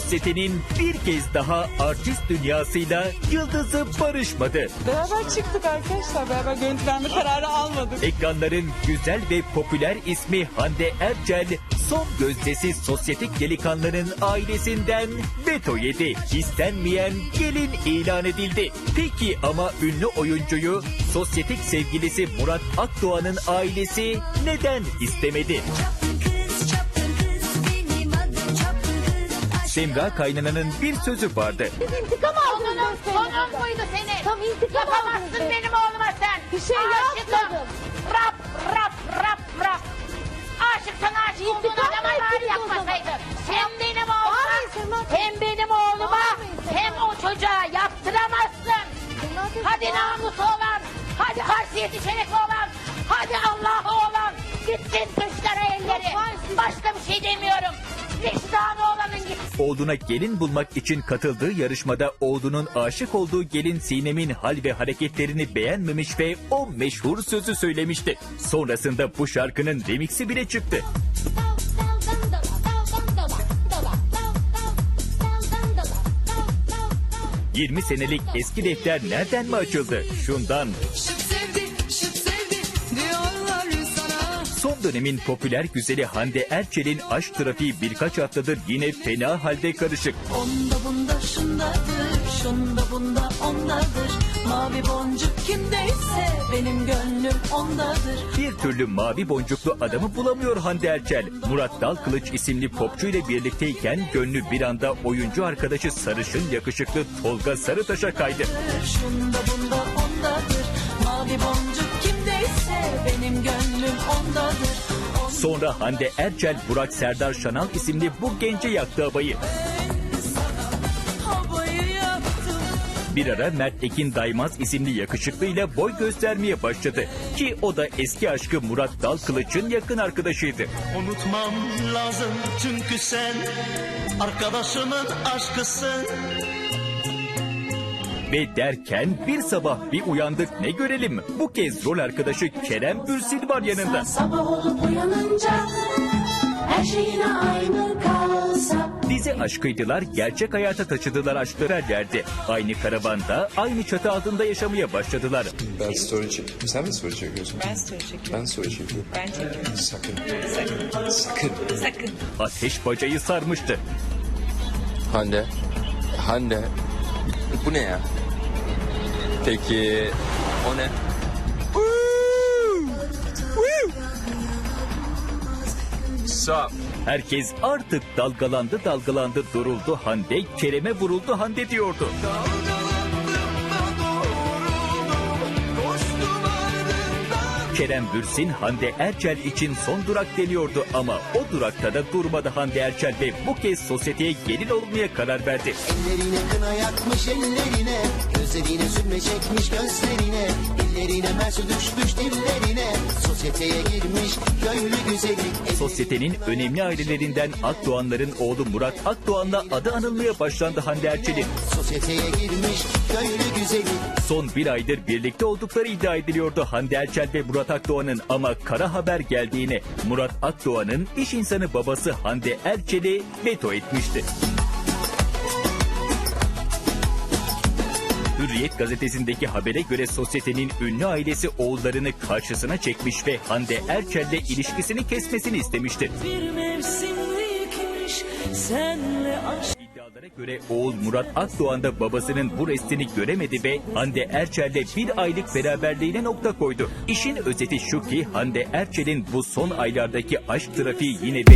sosyetenin bir kez daha artist dünyasıyla yıldızı barışmadı. Beraber çıktık arkadaşlar. Beraber görüntülenme kararı almadık. Ekranların güzel ve popüler ismi Hande Erçel, son gözdesi sosyetik delikanlının ailesinden veto yedi. İstenmeyen gelin ilan edildi. Peki ama ünlü oyuncuyu sosyetik sevgilisi Murat Akdoğan'ın ailesi neden istemedi? Semra kaynananın bir sözü vardı. İntikam aldınız Konun, senden. konun muydu senin? Tam intikam Yapamazsın aldınız. benim oğluma sen. Bir şey Aşıkım. yapmadım. Rap rap rap rap. Aşıksan aşık olduğun İntikam adama mı rap ettiniz o yapmasaydın. Hem benim Bağırmayın oğluma Semra hem benim oğluma Bağırmayın Semra hem o çocuğa yaptıramazsın. Semra teyze, Hadi bağırmayın. namusu olan, hadi harsiyeti şerefi olan, hadi Allah'ı olan. Gitsin tuşlara elleri. Yok, var siz- Başka bir şey demiyorum. Gitsin. Oğluna gelin bulmak için katıldığı yarışmada oğlunun aşık olduğu gelin Sinem'in hal ve hareketlerini beğenmemiş ve o meşhur sözü söylemişti. Sonrasında bu şarkının remixi bile çıktı. 20 senelik eski defter nereden mi açıldı? Şundan. Dönemin popüler güzeli Hande Erçel'in aşk trafiği birkaç haftadır yine fena halde karışık. Onda bunda şundadır, şunda bunda ondadır. Mavi boncuk kimdeyse benim gönlüm ondadır. Bir türlü mavi boncuklu adamı bulamıyor Hande Erçel. Murat Dalkılıç isimli popçu ile birlikteyken gönlü bir anda oyuncu arkadaşı sarışın yakışıklı Tolga Sarıtaş'a kaydı. Şunda bunda ondadır. Mavi boncuk kimdeyse benim gönlüm ondadır. Sonra Hande Erçel, Burak Serdar Şanal isimli bu gence yaktı. Havayı. Bir ara Mert Ekin Daymaz isimli yakışıklıyla boy göstermeye başladı. Ki o da eski aşkı Murat Dalkılıç'ın yakın arkadaşıydı. Unutmam lazım çünkü sen arkadaşımın aşkısın. Ve derken bir sabah bir uyandık ne görelim. Bu kez rol arkadaşı Kerem Bürsin var yanında. Sabah olup uyanınca her şey yine aynı kalsa Dizi aşkıydılar, gerçek hayata taşıdılar aşkları her yerde. Aynı karavanda, aynı çatı altında yaşamaya başladılar. Ben story çek. Sen mi story çekiyorsun? Ben story çekiyorum. Ben story çekiyorum. Ben çekiyorum. Sakın. Sakın. Sakın. Sakın. Ateş bacayı sarmıştı. Hande. Hande. Bu ne ya? Peki o ne? Sup? Herkes artık dalgalandı dalgalandı duruldu Hande, Kerem'e vuruldu Hande diyordu. Kerem Bürsin Hande Erçel için son durak deniyordu ama o durakta da durmadı Hande Erçel ve bu kez sosyeteye gelin olmaya karar verdi. Ellerine kına yakmış ellerine Gözlerine sürme çekmiş gözlerine Dillerine mersi düşmüş dillerine Sosyeteye girmiş köylü güzeli Sosyetenin önemli ailelerinden Akdoğanların oğlu Murat Akdoğan'la adı anılmaya başlandı Hande Erçel'in. Sosyeteye girmiş köylü güzeli Son bir aydır birlikte oldukları iddia ediliyordu Hande Erçel ve Murat Akdoğan'ın ama kara haber geldiğine Murat Akdoğan'ın iş insanı babası Hande Erçel'i veto etmişti. Hürriyet gazetesindeki habere göre sosyetenin ünlü ailesi oğullarını karşısına çekmiş ve Hande Erçel'le ilişkisini kesmesini istemişti. Bir mevsimlikmiş senle aşk. İddialara göre oğul Murat Akdoğan da babasının bu restini göremedi ve Hande Erçel'le bir aylık beraberliğine nokta koydu. İşin özeti şu ki Hande Erçel'in bu son aylardaki aşk trafiği yine yine